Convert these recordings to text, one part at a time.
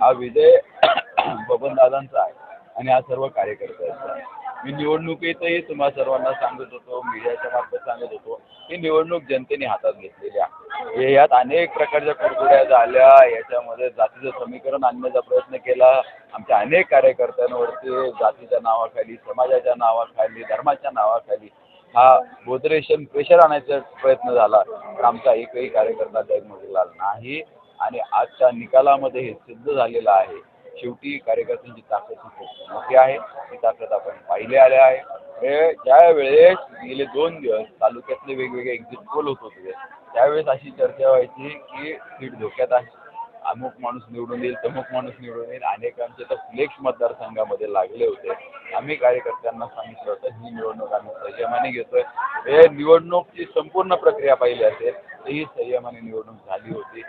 हा विजय बबनदादांचा आहे आणि हा सर्व कार्यकर्त्यांचा आहे. मी निवडणुकीतही तुम्हा सर्वांना सांगत होतो मीडियाच्या मार्फत सांगत होतो ही निवडणूक जनतेने हातात घेतलेली आहे. हे यात अनेक प्रकारच्या कुरकुड्या झाल्या याच्यामध्ये जातीचं समीकरण आणण्याचा प्रयत्न केला. आमच्या अनेक कार्यकर्त्यांवरती जातीच्या नावाखाली समाजाच्या नावाखाली धर्माच्या नावाखाली हा बोधरेशन प्रेशर आणायचा प्रयत्न झाला. आमचा एकही कार्यकर्ता डगमगला नाही. आणि आजच्या निकालामध्ये हे सिद्ध झालेलं आहे. शेवटी कार्यकर्त्यांची ताकद ही खूप मोठी आहे. ती ताकद आपण पाहिले आले आहे. हे ज्या वेळेस गेले दोन दिवस तालुक्यातले वेगवेगळे एक्झिट पोल होत होते त्यावेळेस अशी चर्चा व्हायची की सीट धोक्यात आहे. अमुक माणूस निवडून येईल तमुक माणूस निवडून येईल. अनेकांचे तर फ्लेक्स मतदारसंघामध्ये लागले होते. आम्ही कार्यकर्त्यांना सांगितलं होतं ही निवडणूक आम्ही संयमाने घेतोय. हे निवडणूकची संपूर्ण प्रक्रिया पाहिली असेल तर ही संयमाने निवडणूक झाली होती.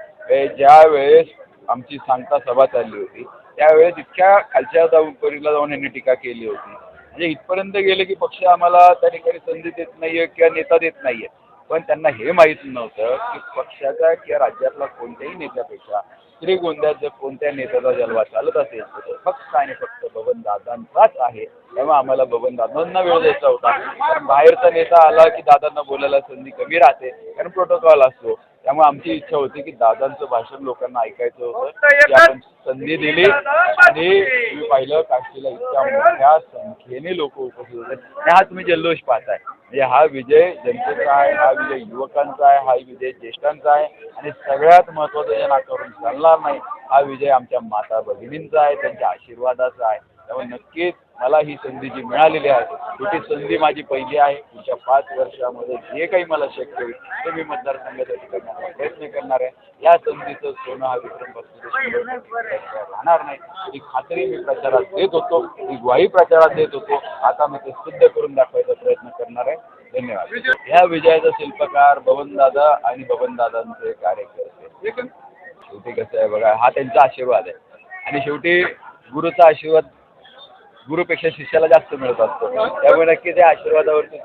ज्या वेळेस आमची सांगता सभा चालली होती त्यावेळेस इतक्या खालच्या जाऊन परीला जाऊन यांनी टीका केली होती. म्हणजे इथपर्यंत गेले की पक्ष आम्हाला त्या ठिकाणी संधी देत नाहीये किंवा नेता देत नाहीये. पण त्यांना हे माहीत नव्हतं की पक्षाचा किंवा राज्यातला कोणत्याही नेत्यापेक्षा श्रीगोंद्यात जर कोणत्या नेत्याचा जलवा चालत असेल तर फक्त आणि फक्त बबन दादांचाच आहे. तेव्हा आम्हाला बबन दादांना वेळ द्यायचा होता. कारण बाहेरचा नेता आला की दादांना बोलायला संधी कमी राहते. कारण प्रोटोकॉल असतो. त्यामुळे आमची इच्छा होती की दादांचं भाषण लोकांना ऐकायचं होतं. की आपण संधी दिली आणि तुम्ही पाहिलं काशीला इतक्या मोठ्या संख्येने लोक उपस्थित होते. आणि हा तुम्ही जल्लोष पाहताय. म्हणजे हा विजय जनतेचा आहे हा विजय युवकांचा आहे हा विजय ज्येष्ठांचा आहे. आणि सगळ्यात महत्त्वाचं या नाकावरून चालणार नाही हा विजय आमच्या माता भगिनींचा आहे त्यांच्या आशीर्वादाचा आहे. त्यामुळे नक्कीच मला ही संधी जी मिळालेली आहे शेवटी संधी माझी पहिली आहे. पुढच्या पाच वर्षामध्ये जे काही मला शक्य होईल ते मी मतदारसंघासाठी करण्याचा प्रयत्न करणार आहे. या संधीचं सोनं हा विक्रम राहणार नाही. ही खात्री मी प्रचारात देत होतो. ही ग्वाही प्रचारात देत होतो. आता मी ते सिद्ध करून दाखवायचा प्रयत्न करणार आहे. धन्यवाद. ह्या विजयाचा शिल्पकार बबनदादा आणि बबनदादांचे कार्यकर्ते. शेवटी कसं आहे बघा हा त्यांचा आशीर्वाद आहे. आणि शेवटी गुरुचा आशीर्वाद गुरुपेक्षा शिष्याला जास्त मिळत असतो. त्यामुळे नक्की त्या आशीर्वादावरती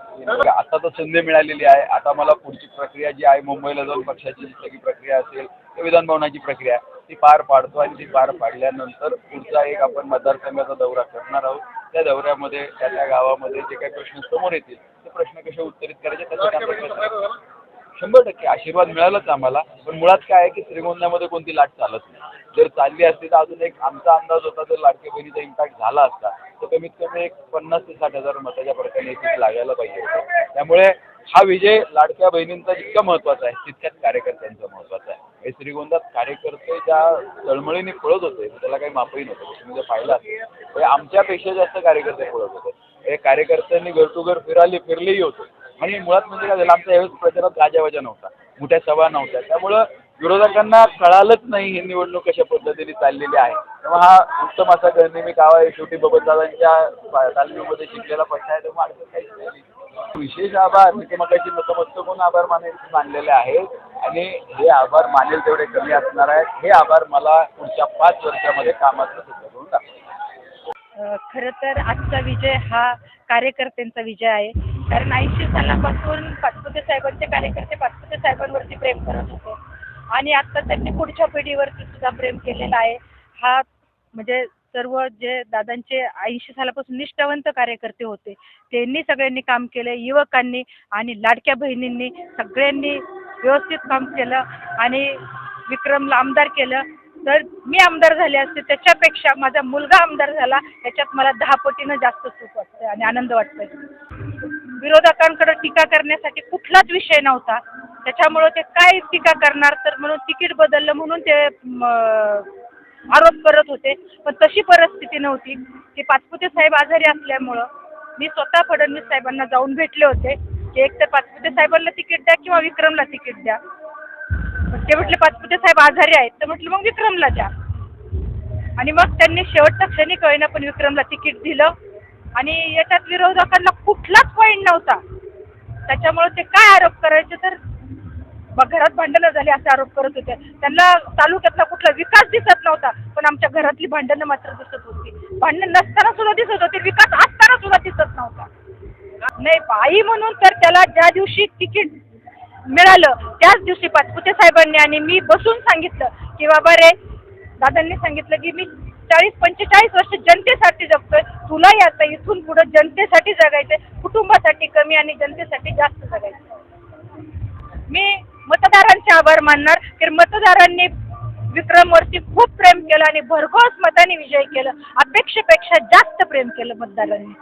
आता तर संधी मिळालेली आहे. आता मला पुढची प्रक्रिया जी आहे मुंबईला जाऊन पक्षाची जी सगळी प्रक्रिया असेल किंवा विधानभवनाची प्रक्रिया आहे, ती पार पाडतो आणि ती पार पाडल्यानंतर पुढचा एक आपण मतदारसंघाचा दौरा करणार आहोत. त्या दौऱ्यामध्ये त्या त्या गावामध्ये जे काही प्रश्न समोर येतील ते प्रश्न कसे उत्तरित करायचे त्याचा शंभर टक्के आशीर्वाद मिळालाच आम्हाला. पण मुळात काय आहे की श्रीगोंद्यामध्ये कोणती लाट चालत नाही. जर चालली असती तर अजून एक आमचा अंदाज होता तर लाडके बहिणीचा इम्पॅक्ट झाला असता कमीत कमी एक पन्नास ते साठ हजार मताच्या फरकाने लागायला पाहिजे होतं. त्यामुळे हा विजय लाडक्या बहिणींचा जितका महत्त्वाचा आहे तितक्याच कार्यकर्त्यांचा महत्त्वाचा आहे. हे श्रीगोंदात कार्यकर्ते ज्या तळमळीने पळत होते त्याला काही मापही नव्हतं. तुम्ही जर पाहिला असेल आमच्यापेक्षा जास्त कार्यकर्ते पळत होते. हे कार्यकर्त्यांनी घर टू घर फिराले फिरलेही होते. आणि मुळात म्हणजे काय झालं आमच्या यावेळेस प्रचारात गाजावाजा नव्हता. मोठ्या सभा नव्हत्या. त्यामुळं विरोधकांना कळालंच नाही ही निवडणूक कशा पद्धतीने चाललेली आहे. तेव्हा हा उत्तम असा गणनेमी गाव आहे. शेवटी बबनदादांच्या तालमीमध्ये शिकलेला पक्ष आहे तेव्हा अडचण काहीच नाही. विशेष आभार. मी मगाशी मतमस्तकून आभार मानायचे मानलेले आहेत. आणि हे आभार मानेल तेवढे कमी असणार आहेत. हे आभार मला पुढच्या पाच वर्षामध्ये कामाचं सिद्ध करून दाखवा खरं तर आजचा विजय हा कार्यकर्त्यांचा विजय आहे. कारण ऐंशी सालापासून पाचपुते साहेबांचे कार्यकर्ते पाचपुते साहेबांवरती प्रेम करत होते. आणि आता त्यांनी पुढच्या पिढीवरती सुद्धा प्रेम केलेला आहे. हा म्हणजे सर्व जे दादांचे ऐंशी सालापासून निष्ठावंत कार्यकर्ते होते त्यांनी सगळ्यांनी काम केलं युवकांनी आणि लाडक्या बहिणींनी सगळ्यांनी व्यवस्थित काम केलं आणि विक्रमला आमदार केलं. तर मी आमदार झाले असते त्याच्यापेक्षा माझा मुलगा आमदार झाला त्याच्यात मला दहा पटीनं जास्त सुख वाटतं आणि आनंद वाटतोय. विरोधकांकडे टीका करण्यासाठी कुठलाच विषय नव्हता. त्याच्यामुळं ते काय टीका करणार तर म्हणून तिकीट बदललं म्हणून ते आरोप करत होते. पण तशी परिस्थिती नव्हती. की पाचपुते साहेब आजारी असल्यामुळं मी स्वतः फडणवीस साहेबांना जाऊन भेटले होते. की एक तर पाचपुते साहेबांना तिकीट द्या किंवा विक्रमला तिकीट द्या. मग ते म्हटले पाचपुते साहेब आजारी आहेत. तर म्हटलं मग विक्रमला द्या. आणि मग त्यांनी शेवटच्या क्षणी कळेना पण विक्रमला तिकीट दिलं. आणि याच्यात विरोधकांना कुठलाच पॉईंट नव्हता. त्याच्यामुळे ते काय आरोप करायचे तर घरात भांडणं झाली असे आरोप करत होते. त्यांना तालुक्यातला कुठला विकास दिसत नव्हता पण आमच्या घरातली भांडणं मात्र दिसत होती. भांडणं नसताना सुद्धा दिसत होती विकास असताना सुद्धा दिसत नव्हता. नाही बाई म्हणून तर त्याला ज्या दिवशी तिकीट मिळालं त्याच दिवशी पाचपुते साहेबांनी आणि मी बसून सांगितलं की बाबा रे दादांनी सांगितलं की मी चाळीस पंचेचाळीस वर्ष जनतेसाठी जगतोय. तुलाही आता इथून पुढे जनतेसाठी जगायचंय कुटुंबासाठी कमी आणि जनतेसाठी जास्त जगायचं मी मतदारांचे आभार मानणार की मतदारांनी विक्रमवरती खूप प्रेम केलं आणि भरघोस मताने विजय केलं. अपेक्षेपेक्षा जास्त प्रेम केलं मतदारांनी.